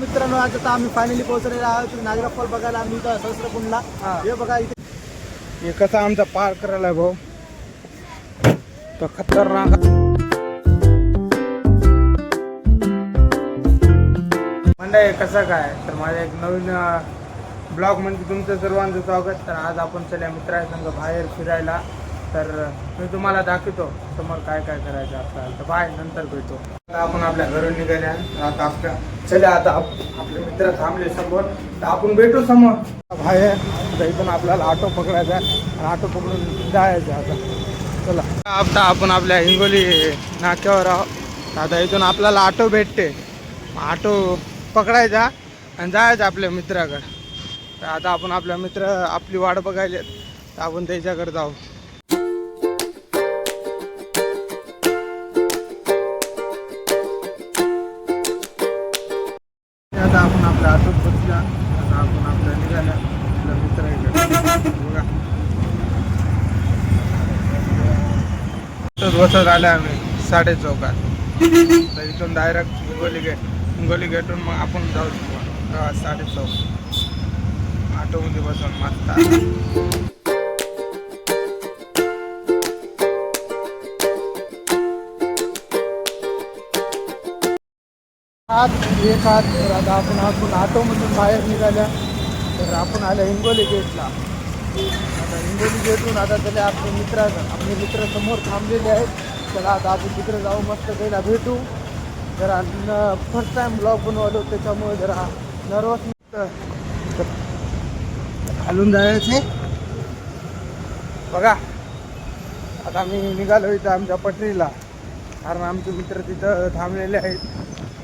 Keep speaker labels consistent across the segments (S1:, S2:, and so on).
S1: मित्रांनो आज आता आम्ही फायनली पोहोचलेलो आहोत. नागरा फॉल बघायला आम्ही इथं सहस्रकुंडला.
S2: हा.
S1: बघा इथे.
S2: हे कसा आमचा पार करायला भाऊ? तो खतरनाक मंडळी कसं काय? तर माझ्या एक नवीन ब्लॉग म्हणजे तुमचं सर्वांचं स्वागत. तर आज आपण चल्या मित्रासंग बाहेर फिरायला तर मी तुम्हाला दाखवतो समोर काय काय करायचं आपल्याला. तर बाय नंतर भेटतो आता आपण आपल्या घरून निघाल्या. आता आपल्या चला आता आपले मित्र थांबले समोर. तर आपण भेटू समोर. बाहेर तर इथून आपल्याला ऑटो पकडायचा आणि ऑटो पकडून जायचं आता. चला. आता आपण आपल्या हिंगोली नाक्यावर आहोत. आता इथून आपल्याला ऑटो भेटते. ऑटो पकडायचा आणि जायचं आपल्या मित्राकडं. तर आता आपण आपल्या मित्र आपली वाट बघायला तर आपण त्याच्याकडे जाऊ. बसत आले आम्ही साडे चौकात. तर इथून डायरेक्ट हिंगोली गेट हिंगोली गेटून मग आपण जाऊ शकतो. साडे चौक. ऑटोमध्ये बसून मस्त
S1: हात एक हात तर आता आपण आपण ऑटोमधून बाहेर निघाल्या. तर आपण आल्या हिंगोली गेटला आता हिंगोली भेटून आता त्याला आपले मित्र आपले मित्र समोर थांबलेले आहेत. चला आता आपण तिकडे जाऊ मस्त त्याला भेटू. जरा फर्स्ट टाइम ब्लॉग बनवलो त्याच्यामुळे जरा नर्वस
S2: घालून जायचे. बघा आता मी निघालो इथं आमच्या पटरीला. कारण आमचे मित्र तिथं थांबलेले आहेत.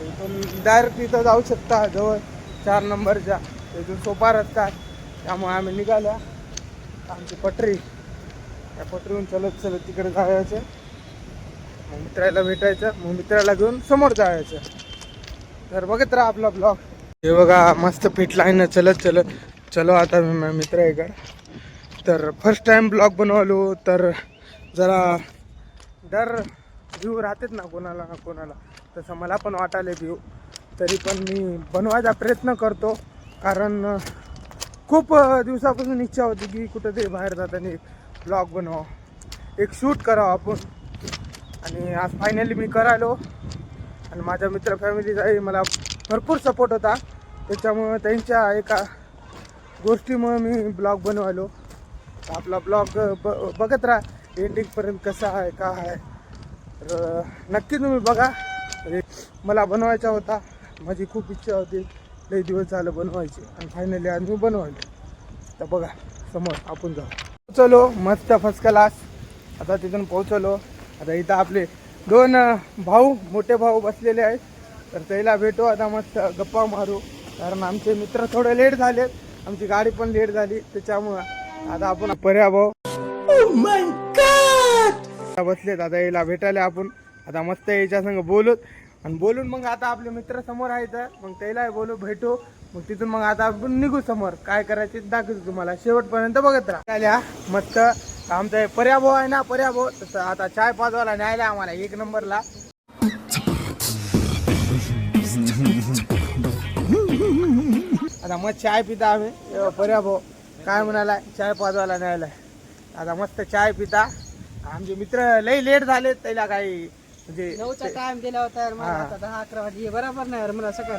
S2: इथून डायरेक्ट तिथं जाऊ शकता जवळ. चार नंबरच्या तिथून सोपा रस्ता आहे. त्यामुळे आम्ही निघाल्या आमची पटरी. त्या पटरीहून चलत चलत तिकडे जायचं. मग मित्राला भेटायचं. मग मित्राला घेऊन समोर जायचं. तर बघत राहा आपला ब्लॉग हे बघा मस्त फिट लाईन चलत चलत. चलो आता मी मित्र आहे का तर फर्स्ट टाइम ब्लॉग बनवलो. तर जरा डर व्ह्यू राहतेच ना कोणाला ना कोणाला. तसं मला पण वाटायला व्ह्यू तरी पण मी बनवायचा प्रयत्न करतो. कारण खूप दिवसापासून इच्छा होती की कुठंतरी बाहेर जाताना एक ब्लॉग बनवावं. एक शूट करावं आपण. आणि आज फायनली मी करायलो. आणि माझ्या मित्र फॅमिलीचाही मला भरपूर सपोर्ट होता. त्याच्यामुळं त्यांच्या एका गोष्टीमुळे मी ब्लॉग बनवायलो. आपला ब्लॉग ब बघत राहा. एंडिंगपर्यंत कसा आहे का आहे. तर नक्की तुम्ही बघा. मला बनवायचा होता. माझी खूप इच्छा होती. लई दिवस झालं बनवायची आणि फायनली आज मी बनवायलो तर बघा समोर आपण जाऊ. पोचलो मस्त फर्स्ट क्लास आता तिथून पोहोचलो. आता इथं आपले दोन भाऊ मोठे भाऊ बसलेले आहेत. तर त्याला भेटू आता मस्त गप्पा मारू. कारण आमचे मित्र थोडे लेट झालेत. आमची गाडी पण लेट झाली. त्याच्यामुळं आता आपण पर्या भाऊ. बसलेत. आता याला भेटायला आपण. आता मस्त याच्या संग बोलूत. आणि बोलून मग आता आपले मित्र समोर आहेत मग त्याला बोलू भेटू. मग तिथून मग आता आपण निघू समोर. काय करायचे दाखवतो तुम्हाला. शेवटपर्यंत बघत राहा. आल्या मस्त. आमचा पर्याभाव आहे ना पर्याभाव. तसं आता चाय पाजवायला न्यायला आम्हाला एक नंबरला. आता मग चाय पिता आम्ही. पर्याभाव. काय म्हणाला चाय पाजवायला न्यायला. आता मस्त चाय पिता. आमचे मित्र लई लेट झाले त्याला काही म्हणजे
S1: नऊचा टाइम दिला होता मला
S2: हा.
S1: आता दहा अकरा वाजले. हे बरोबर नाही मला सकाळ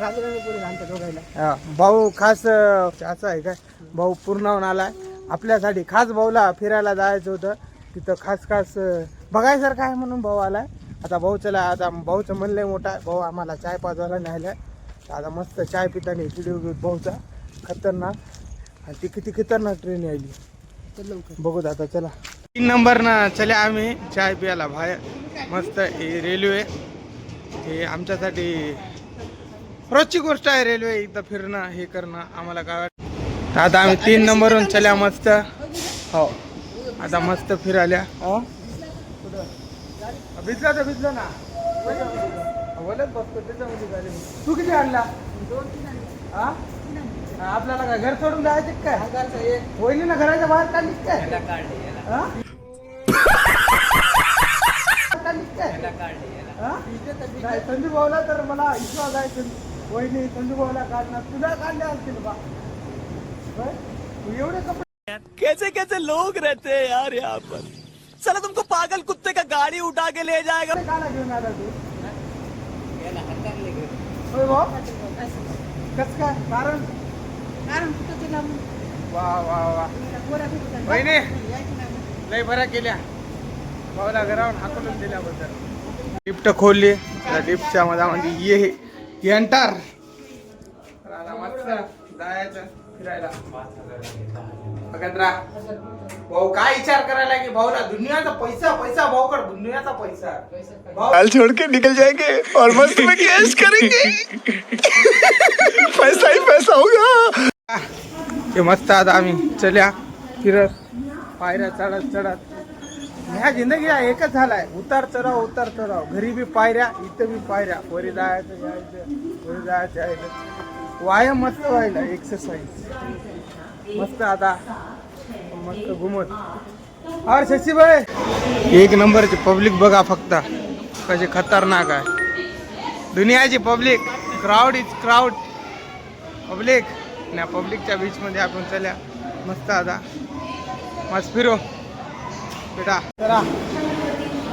S1: दोघायला.
S2: हा, भाऊ खास अं, असं आहे काय भाऊ पूर्णाहून आलाय. आपल्यासाठी खास भाऊला फिरायला जायचं होतं. तिथं खास खास अं, बघायसारखं आहे म्हणून भाऊ आलाय. आता भाऊ चला आता भाऊचं मन लय मोठा आहे भाऊ आम्हाला चाय पाजवायला न्यायलाय. आता मस्त चाय पिताना व्हिडिओ घेऊ भाऊचा. खतरनाक. आणि ती किती खतरनाक ट्रेन यायली.
S1: चल लवकर.
S2: बघूत आता चला. तीन नंबर ना चले आम्ही चाय प्यायला बाहेर. मस्त ही रेल्वे. हे आमच्यासाठी रोजची गोष्ट आहे रेल्वे. इथं फिरणं हे करणं आम्हाला काय वाटतं? आता आम्ही तीन नंबरवरून चल्या मस्त. हो. आता मस्त फिराल्या हो? भिजला तर भिजलं ना. बोलत बसतो त्याच्यामध्ये तू किती आणला? हा, आपल्याला काय घर सोडून जायचं काय? होईल ना घराच्या बाहेर काय? काय? नाही, संजू भाऊला तर मला विश्वास आहे वहिनी संजू भाऊला काढणार. तुला काढले असतील बा? तू एवढे कपडे
S3: कैसे कैसे लोग रहते हैं यार यहाँ पर? चलो तुमको पागल कुत्ते का गाड़ी उठा के ले जाएगा।
S2: काला घेऊन आला तू? होय भाऊ? कस काय? कारण? वा वा वा. वहिनी लय बऱ्या केल्या. भाऊला घरावून हाकलून दिल्याबद्दल. लिफ्ट खोलली. त्या लिफ्टच्या मधामध्ये ये एंटर मस्त. जायचं फिरायला. बघत राहा. भाऊ काय विचार करायला की भाऊला दुनियाचा पैसा पैसा. भाऊकड दुनियाचा पैसा. भाऊ
S3: छोड़ के निकल जाएंगे और मस्त में कैश करेंगे। पैसा ही पैसा होगा।
S2: हे मस्त आता आम्ही. चल्या फिरत पायऱ्या चढत चढत. ह्या जिंदगी हा एकच झालाय. उतार चढाव उतार चढाव. घरी बी पायऱ्या इथं बी पायऱ्या. वरी जायचं जायचं वरी जायचं यायचं. व्यायाम मस्त व्हायला एक्सरसाइज मस्त आता मस्त घुमत. और शशीबाई! एक नंबरची पब्लिक बघा फक्त. कसे खतरनाक आहे. दुनियाची public crowd is crowd public ना पब्लिकच्या बीचमध्ये आपण चल्या मस्त आता. मस्त फिरो. बेटा. चला.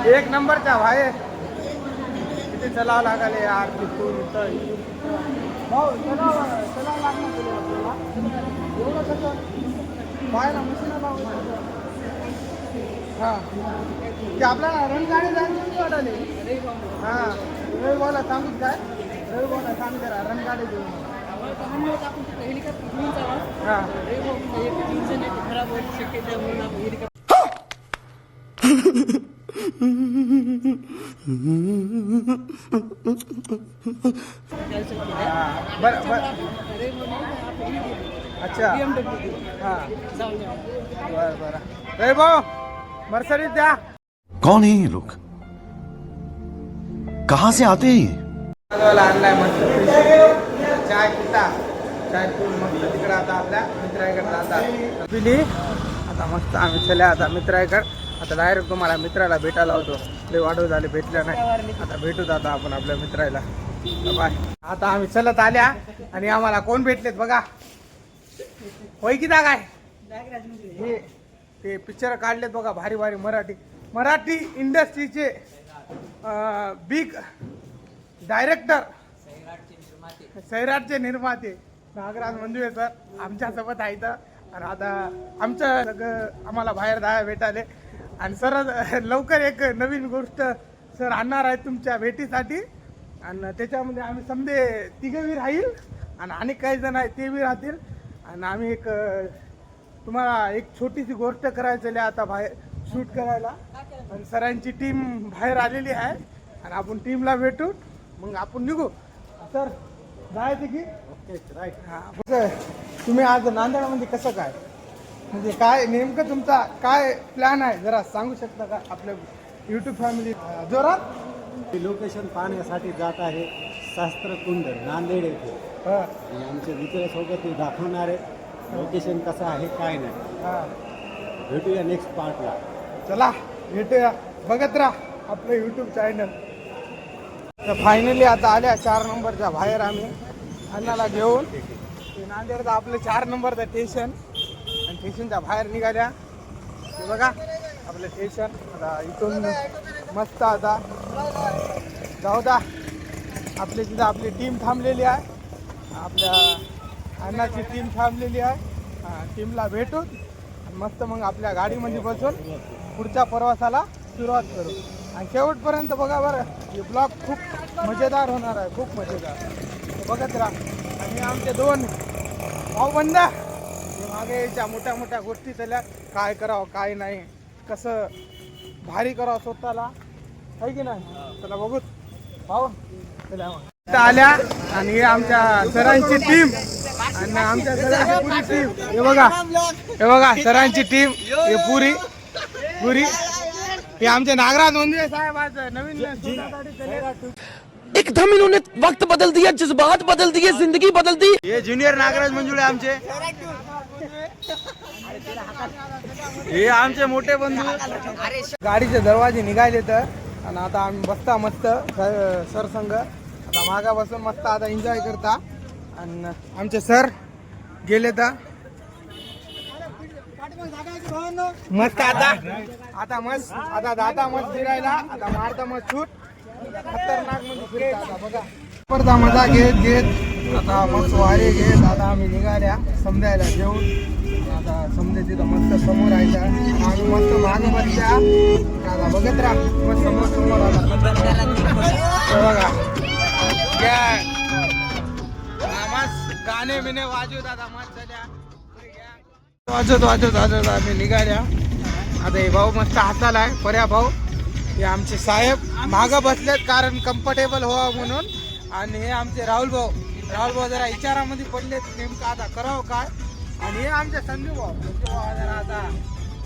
S2: एक नंबरच्या बाहेर किती चलावं लागले यार तिथून इथून. भाऊ चलावं चलावं लागणार तुला आपल्याला. एवढं कसं? बाहेर मशीन लावायचं हां. ते आपल्याला रणगाडी जायचं नाही वाटाले हां. रवी भाऊला सांगूच काय रवी भाऊला सांग जरा रणगाडी देऊ हां. हां बरं बरं अच्छा. हां. बरं बरं. भाऊ मर्सरीत द्या.
S4: कौन है ये लोग? कहां से आते हैं ये?
S2: आणलाय मस्त. चाय पिता. चाय पिऊन मस्त तिकडे आता आपल्या मित्राकडे पिली आता मस्त आम्ही चल्या आता मित्राकडे आता डायरेक्ट तुम्हाला मित्राला भेटायला होतो. लय वाढव झाले भेटल्या नाही. आता भेटूत आता आपण आपल्या मित्राला. बाय. आता आम्ही चलत आल्या आणि आम्हाला कोण भेटलेत बघा. होय की काय? हे ते पिक्चर काढलेत बघा भारी भारी मराठी. मराठी इंडस्ट्रीचे बिग डायरेक्टर सैराटचे निर्माते. नागराज मंजुळे सर आमच्यासोबत आहे तर आणि आता आमचं सगळं आम्हाला बाहेर जायला भेटाले. आणि सर लवकर एक नवीन गोष्ट सर आणणार आहेत तुमच्या भेटीसाठी. आणि त्याच्यामध्ये आम्ही समजे तिघंही राहील आणि अनेक काही जण आहेत ते बी राहतील. आणि आम्ही एक तुम्हाला एक छोटीशी गोष्ट करायची आहे आता बाहेर शूट करायला. आणि सरांची टीम बाहेर आलेली आहे. आणि आपण टीमला भेटू. मग आपण निघू. सर जायचं की? राईट हां कसं तुम्ही आज नांदेडमध्ये कसं काय? म्हणजे काय नेमकं तुमचा काय प्लॅन आहे? जरा सांगू शकता का आपल्या युट्यूब फॅमिली जोरात.
S5: लोकेशन पाहण्यासाठी जात आहे शास्त्रकुंड नांदेड येथे.
S2: हां.
S5: आणि आमचे मित्रासोबत ते दाखवणार आहे. लोकेशन कसं आहे काय नाही.
S2: हां.
S5: भेटूया नेक्स्ट पार्टला
S2: चला भेटूया. बघत राहा आपलं यूट्यूब चॅनल तर फायनली आता आल्या चार नंबरच्या बाहेर आम्ही. अण्णाला घेऊन. ते नांदेडचं आपलं चार नंबरचं स्टेशन स्टेशनच्या बाहेर निघाल्या. बघा आपलं स्टेशन. आता इथून मस्त आता जाऊ द्या आपली तिथं आपली टीम थांबलेली आहे. आपल्या अण्णाची टीम थांबलेली आहे. टीमला भेटून आणि मस्त मग आपल्या गाडीमध्ये बसून पुढच्या प्रवासाला सुरुवात करू. आणि शेवटपर्यंत बघा बरं हे ब्लॉग खूप मजेदार होणार आहे. खूप मजेदार. बघत राहा. आणि आमचे दोन भाऊबंद हे मागे याच्या मोठ्या मोठ्या गोष्टी झाल्या काय करावं काय नाही कसं भारी करावं स्वतःला. आहे की नाही? चला बघूत भाऊ चला आल्या आणि हे आमच्या सरांची टीम आणि आमच्या सरांची पुरी टीम हे बघा. हे बघा सरांची टीम हे पुरी. पुरी. हे आमचे नागराज मंदिर साहेब आज नवीन.
S3: एकदम इन्होंने वक्त बदल दिया जज्बात बदल दिए जिंदगी बदल दी।
S2: हे ज्युनियर नागराज मंजुळे आमचे. हे आमचे मोठे बंधू. गाडीचे दरवाजे निघाले तर आणि आता आम्ही बसता मस्त सर संघ आता मागापासून मस्त आता एन्जॉय करता. आणि आमचे सर गेले तर. मस्त आता. आता मस्त आता दादा मस्त फिरायला. आता मारता मस्त छूट खतरनाक म्हणजे फिरायला बघा. स्पर्धा मजा घेत घेत आता मस्त वारे घेत आता आम्ही निघाल्या समजायला जेवून आता समजे तिथं मस्त समोर यायचा आम्ही मस्त मागे बसल्या. आता बघत राहा. मस्त मस्त समोर आला बघा. या. मस्त. गाणे बिने वाजवत आता मस्त द्या वाजत वाजत वाजवत आम्ही निघाल्या. आता हे भाऊ मस्त हाताला पर्या भाऊ. हे आमचे साहेब मागं बसलेत कारण कम्फर्टेबल व्हावं म्हणून. आणि हे आमचे राहुल भाऊ. राहुल भाऊ जरा विचारामध्ये पडलेत. नेमकं आता करावं काय? आणि हे आमचे संजू भाऊ. संजू भाऊ जरा आता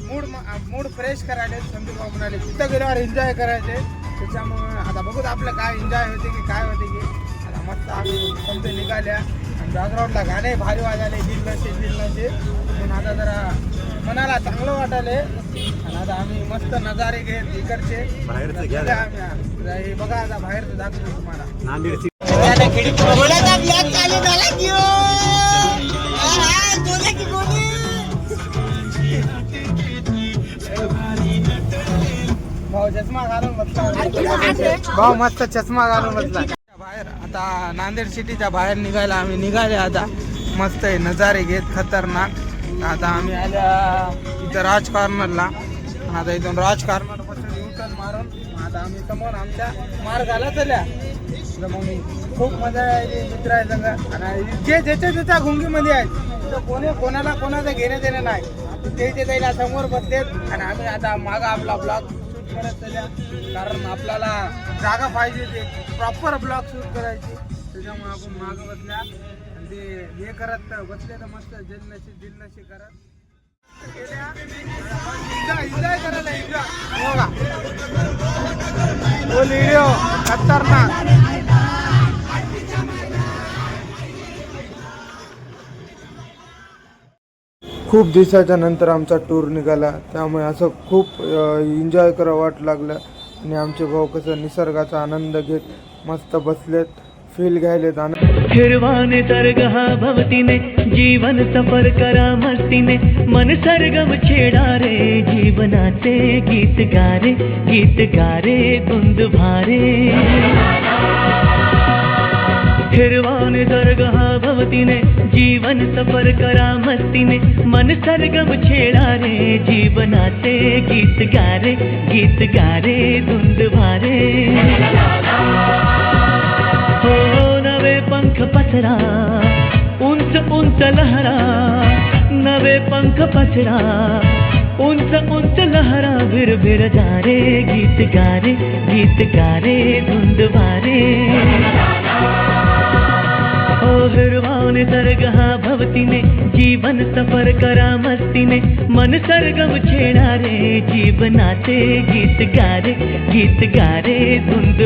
S2: मूड मूड फ्रेश करायले संजू भाऊ म्हणाले तिथं गेल्यावर एन्जॉय करायचे. त्याच्यामुळे आता बघूत आपलं काय एन्जॉय होते की काय होते की. आता मस्त आम्ही समजे निघाल्या. आणि बॅकग्राऊंडला गाणे भारी वाजाले दिल नसे दिल नसे म्हणून आता जरा मनाला चांगलं वाटायले आणि आता आम्ही मस्त नजारे घेत इकडचे. आम्ही आता. हे बघा आता बाहेरचं दाखवतो तुम्हाला.
S5: नांदेड
S2: भाऊ चष्मा घालून बसला भाऊ मस्त चष्मा घालून बसला. बाहेर आता नांदेड सिटीच्या बाहेर निघायला आम्ही निघाले आता. मस्त आहे नजारे घेत खतरनाक. आता आम्ही आल्या इथं राज कॉर्नरला आता इथून राज कॉर्नरपासून मारून आता आम्ही समोर आमच्या मार्गाला चल्या तर मग खूप मजा यायली मित्र आहे संग आणि जे ज्याच्या त्याच्या गुंगीमध्ये आहेत. तिथं कोणी कोणाला कोणाचं घेणं देणं नाही. ते ते त्याला समोर बसलेत. आणि आम्ही आता मागं आपला ब्लॉग शूट करत त्याच्या कारण आपल्याला जागा पाहिजे ते प्रॉपर ब्लॉग शूट करायची. त्याच्यामुळे आपण मागं बसल्या. ते हे करत बसले तर मस्त. दिलनशी दिलनशी करत. व्हिडिओ खतरनाक खूप दिवसाच्या नंतर आमचा टूर निघाला. त्यामुळे असं खूप एन्जॉय करा वाट लागलं. आणि आमचे भाऊ कसं निसर्गाचा आनंद घेत मस्त बसलेत फील घ्यायलेत. आनंद
S6: भवतीने जीवन सफर करा मस्तीने मन सरगम छेडा रे जीवनाचे गीत गारे गीत गारे धुंद भारे। फिरवाने सरगहा भवतीने जीवन सफर करा मस्तीने मन सरगम छेडा रे जीवनाचे गीत गारे गीत गारे धुंद भारे। हो नवे पंख पसरा उंच लहरा नवे पंख पसरा उंच उंच लहरा भिर भिर जा रे गीत गारे गीत गारे धुंद वारे। ओ हिरवाने सर्गहा भवतीने जीवन सफर करा मस्तीने मन सरगम छेडा रे जीवनाचे गीत गारे गीत गारे धुंद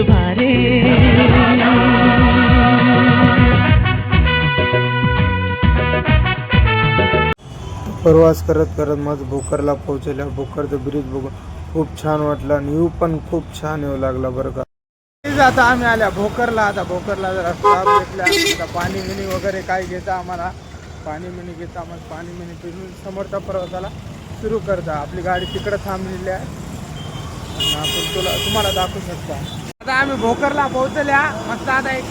S2: प्रवास करत करत मग भोकरला पोहोचल्या. भोकरचं ब्रिज बघून खूप छान वाटलं आणि व्ह्यू पण खूप छान येऊ लागला बरं का. आता आम्ही आल्या. भोकरला आता भोकरला जरा भेटल्या आता पाणी मिनी वगैरे काय घेता आम्हाला. पाणी मिनी घेता मग पाणी मिनी पिऊन समोरच्या प्रवासाला सुरू करता. आपली गाडी तिकडं थांबलेली आहे. आणि आपण तुला तुम्हाला दाखवू शकता. आता आम्ही भोकरला पोहोचल्या. मस्त आता एक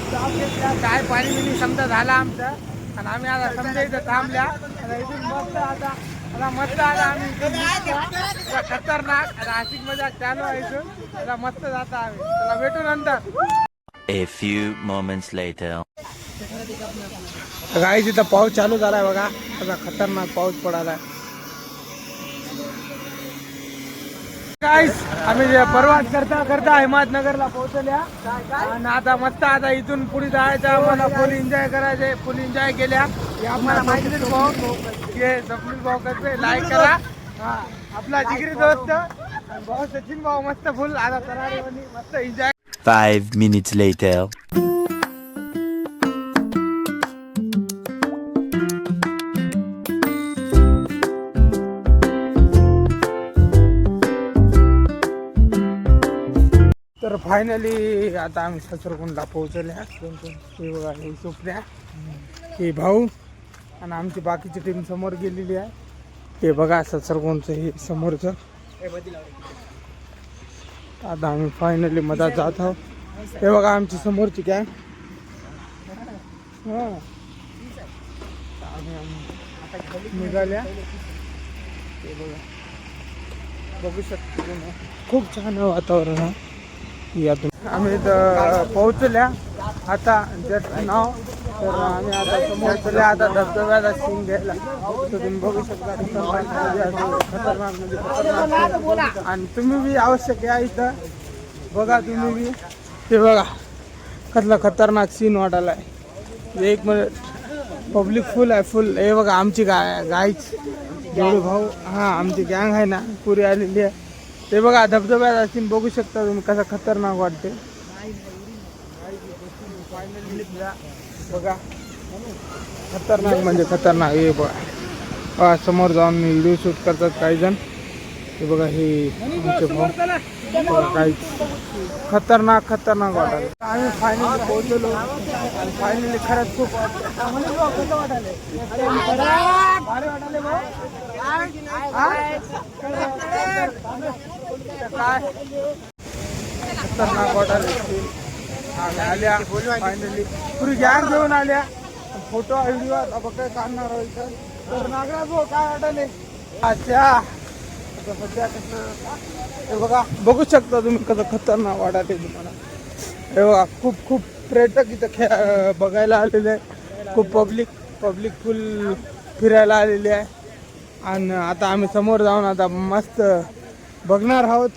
S2: काय पाणी मिनी समजा झाला आमचं. आणि आम्ही आता समजा इथं थांबल्या. आता इथून मस्त आता. आता मस्त आता आम्ही. आता खतरनाक. आता आशिक मजाक चालू आहे इथून. आता मस्त जाता आम्ही. चला भेटू नंतर.
S7: A few moments later.
S2: गाई तिथं पाऊस चालू झालाय बघा. असा खतरनाक पाऊस पडालाय. गाईस आम्ही जे प्रवास करता करता अहमदनगरला पोहोचल्या. आणि आता मस्त आता इथून पुढे जायचं आम्हाला फुल एन्जॉय करायचे फुल एन्जॉय केल्या. हे आम्हाला माहिती भाऊ. हे भाऊ करते लाईक करा. हा आपला जिगरी दोस्त. भाऊ सचिन भाऊ मस्त फुल आता तरारीवाली मस्त enjoy
S7: five minutes
S2: later finally आता आम्ही ससरकुंडला पोहोचले हे बघा हे सुप्रिया हे भाऊ आणि आमची बाकीची टीम समोर गेलेली आहे. हे बघा ससरकुंडचं हे समोरचं. आता आम्ही फायनली मधात जात आहोत. हे बघा आमची समोरची काय हा. निघाल्या. ते बघा. बघू शकतो खूप छान आहे वातावरण आहे. यातून. आम्ही इथं पोहोचल्या. आता जस्ट नाव. तर आम्ही आता समोर आता धबधब्याचा सीन घ्यायला. तर तुम्ही बघू शकता खतरनाक म्हणजे खतरनाक. आणि तुम्ही बी आवश्यक या इथं. बघा तुम्ही बी. ते बघा. कसला खतरनाक सीन वाटायला आहे एक मिनिट पब्लिक फुल आहे फुल हे बघा आमची गाय गायच जेवढे भाऊ. हां आमची गँग आहे ना. पुरी आलेली आहे. ते बघा धबधब्यात असेल बघू शकता तुम्ही कसं खतरनाक वाटते बघा. खतरनाक म्हणजे खतरनाक. हे बघा. समोर जाऊन व्हिडिओ शूट करतात काही जण हे बघा हे आमचे भाऊ. काही खतरनाक खतरनाक वाटत आम्ही फायनली पोहोचलो. आणि फायनली खरंच खूप काय खतरनाक ऑर्डर आल्या फायनली पुरी गॅस घेऊन आल्या. फोटो व्हिडिओ आता काय काढणार होईल तर नागराज भाऊ काय वाटायले अच्छा. सध्या कसं बघा बघू शकता तुम्ही कसं खतरनाक वाटायले तुम्हाला. हे बघा खूप खूप पर्यटक इथं खे बघायला आलेले आहे खूप पब्लिक पब्लिक फुल फिरायला आलेली आहे. आणि आता आम्ही समोर जाऊन आता मस्त बघणार आहोत.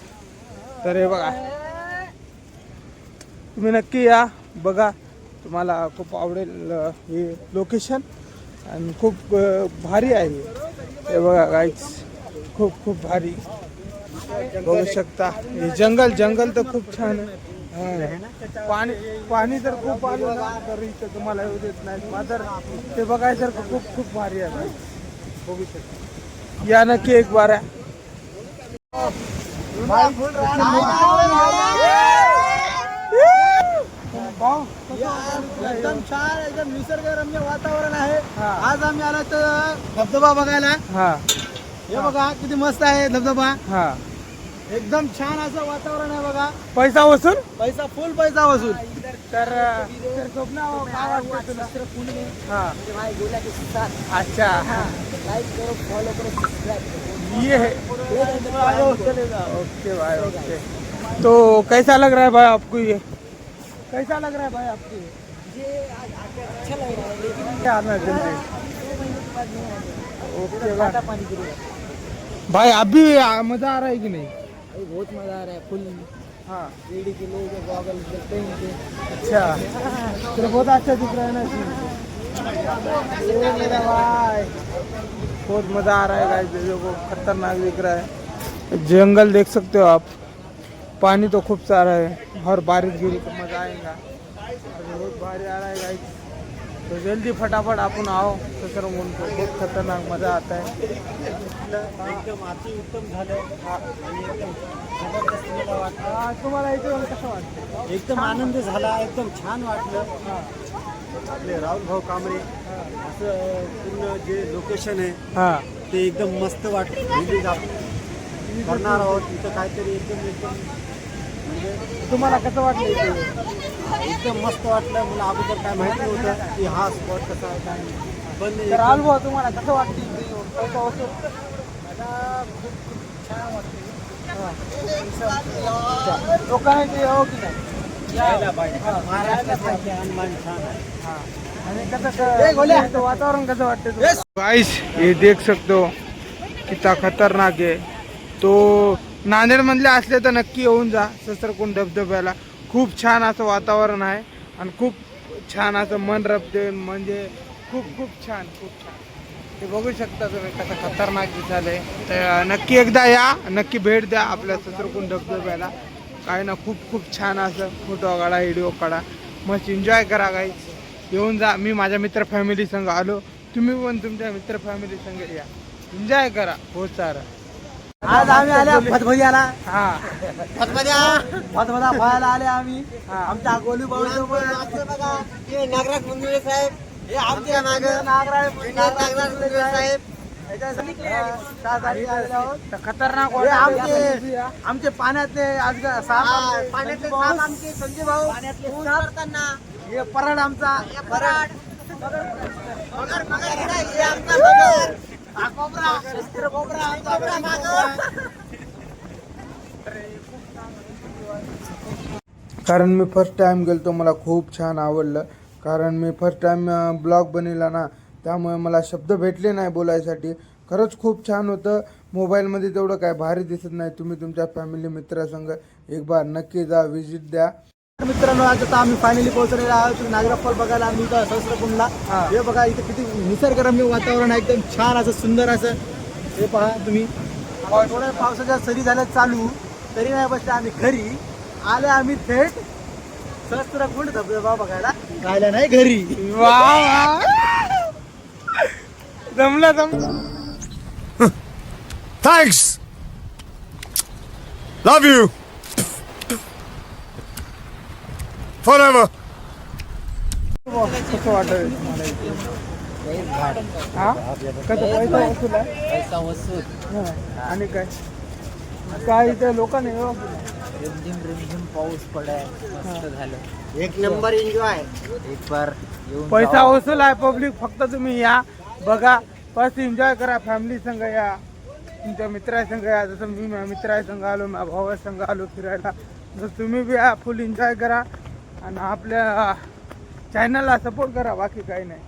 S2: तर हे बघा. तुम्ही नक्की या बघा. तुम्हाला खूप आवडेल हे लोकेशन आणि खूप भारी आहे. हे बघा गाईच खूप खूप भारी. बघू शकता. हे जंगल जंगल तर खूप छान आहे. पाणी पाणी तर खूप आलं तर इथं तुम्हाला येऊ देत नाही. मात्र ते बघायसारखं खूप खूप भारी आहे. बघू शकता. या नक्की एक बार आहे
S1: एकदम छान एकदम निसर्गरम्य वातावरण आहे. आज आम्ही आलो तर धबधबा बघायला.
S2: हा.
S1: हे बघा किती मस्त आहे धबधबा.
S2: हा.
S1: एकदम छान असं वातावरण आहे बघा.
S2: पैसा वसूल?
S1: पैसा फुल पैसा वसूल.
S2: तर तर काय वाटतं तुला हा अच्छा ये है। ओके भाई ओके तो कैसा लग रहा है भाई आपको ये? कैसा लग रहा है भाई आपको ये? क्या आना जल्दी ओके भाई भाई अभी मजा आ रहा है कि नहीं?
S1: बहुत मजा आ रहा है फुल।
S2: हाँ।
S1: रेडी के लिए गॉगल हैं
S2: अच्छा। तेरे बहुत अच्छा दिख रहा है ना ये मेरा भाई बहुत मज़ा आ रहा है गाइस देखो खतरनाक दिख रहा है। जंगल देख सकते हो आप। पानी तो खूब सारा है। और बारिश गिरी तो मज़ा आएगा। बहुत भारी आ रहा है गाइस तो जल्दी फटाफट अपन आओ। तो सर उनको बहुत खतरनाक मज़ा आता है।
S5: एकदम अति उत्तम झालं
S2: तुम्हाला इथे कसं वाटतं
S5: एकदम आनंद झाला एकदम छान वाटलं. आपले राहुल कांबळे असं पूर्ण जे लोकेशन आहे
S2: हाँ
S5: ते एकदम मस्त आपण करणार आहोत इथं काहीतरी एकदम एकदम म्हणजे
S2: तुम्हाला कसं वाटलं
S5: एकदम मस्त वाटलं मला अगोदर काय माहिती नव्हतं की हा स्पॉट कसा आहे काय नाही. पण
S2: अनुभव तुम्हाला कसं वाटतं इथे येऊन पैसा वसूल लोकांना इथे यावं की नाही
S5: यायला पाहिजे. महाराष्ट्रासारखे हनुमान छान आहे.
S2: आणि कसं इथं वातावरण कसं वाटतं गाइस हे देख सकतो किता खतरनाक आहे. तो नांदेड मधले असले तर नक्की येऊन जा ससरकुंड धबधब्याला. खूप छान असं वातावरण आहे आणि खूप छान असं मन रमते. म्हणजे खूप खूप छान खूप छान. ते बघू शकता तुम्ही कसं खतरनाक दिसायलंय. तर नक्की एकदा या नक्की भेट द्या आपल्या ससरकुंड धबधब्याला. काय ना खूप खूप छान असं फोटो काढा व्हिडिओ काढा. मस्त एन्जॉय करा गाईच येऊन जा. मी माझ्या मित्र फॅमिली संग आलो. तुम्ही पण तुमच्या मित्र फॅमिली संग या. एन्जॉय करा. हो सारं
S5: आज आम्ही आल्या फतफदियाला
S1: हा.
S5: फतफद्या फतफदा पाहायला आले आम्ही. आमच्या गोलू भाऊ बघा. हे नागराज मुंदळे साहेब. हे आमच्या नागराज नागराज मुंदळे साहेब.
S1: खतरनाक.
S5: आमचे आमचे पाण्यातले आज पाण्यातले साप आमचे संजय भाऊ. करताना. हे पराड आमचा. पराड.
S2: कारण मी फर्स्ट टाइम गेलतो मला खूप छान आवडलं. कारण मी फर्स्ट टाइम ब्लॉग बनवला ना त्यामुळे मला शब्द भेटले नाही बोलायसाठी. खरंच खूप छान होतं. मोबाईलमध्ये तेवढं काय भारी दिसत नाही. तुम्ही तुमच्या फॅमिली मित्रासंग एक बार नक्की जा विजिट द्या.
S5: मित्रांनो आज आता आम्ही फायनली पोहोचलेलो आहोत. नागराफॉल बघायला आम्ही इथं सहस्रकुंडला. हे. बघा इथे किती निसर्गरम्य वातावरण आहे. एकदम छान असं सुंदर असं. हे पहा तुम्ही. थोड्या पावसाच्या सरी झाल्या चालू. तरी नाही बसले आम्ही घरी. आले आम्ही थेट सहस्त्रकुंड धबधबा बघायला. राहिला नाही घरी.
S2: वा. जमलं जमलं
S3: Thanks. Love you. Forever.
S2: कसं वाटत तुम्हाला इथे? हा कसं हा. आणि काय काय इथे लोक नाही हो.
S5: रिमझिम रिमझिम पाऊस पडाय मस्त झालं एक नंबर एन्जॉय एक बार
S2: पैसा वसूल आहे पब्लिक फक्त तुम्ही या बघा बस एन्जॉय करा फॅमिली संग या. तुमच्या मित्रासंग या. जसं मी माझ्या मित्रासंग आलो माझ्या भावासंग आलो फिरायला. जसं तुम्ही बी या फुल एन्जॉय करा. आणि आपल्या चॅनलला सपोर्ट करा बाकी काही नाही.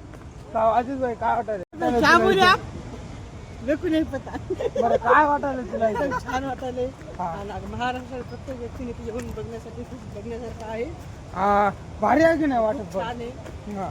S2: का अजित भाई काय वाटायला? बरं काय वाटायला तुला? इथे?
S8: छान वाटायले
S2: हा.
S8: महाराष्ट्रात प्रत्येक व्यक्तीने इथे येऊन बघण्यासाठी खूप बघण्यासारखं आहे.
S2: हा भारी आहे की नाही वाटत?
S8: छान आहे.
S2: हा.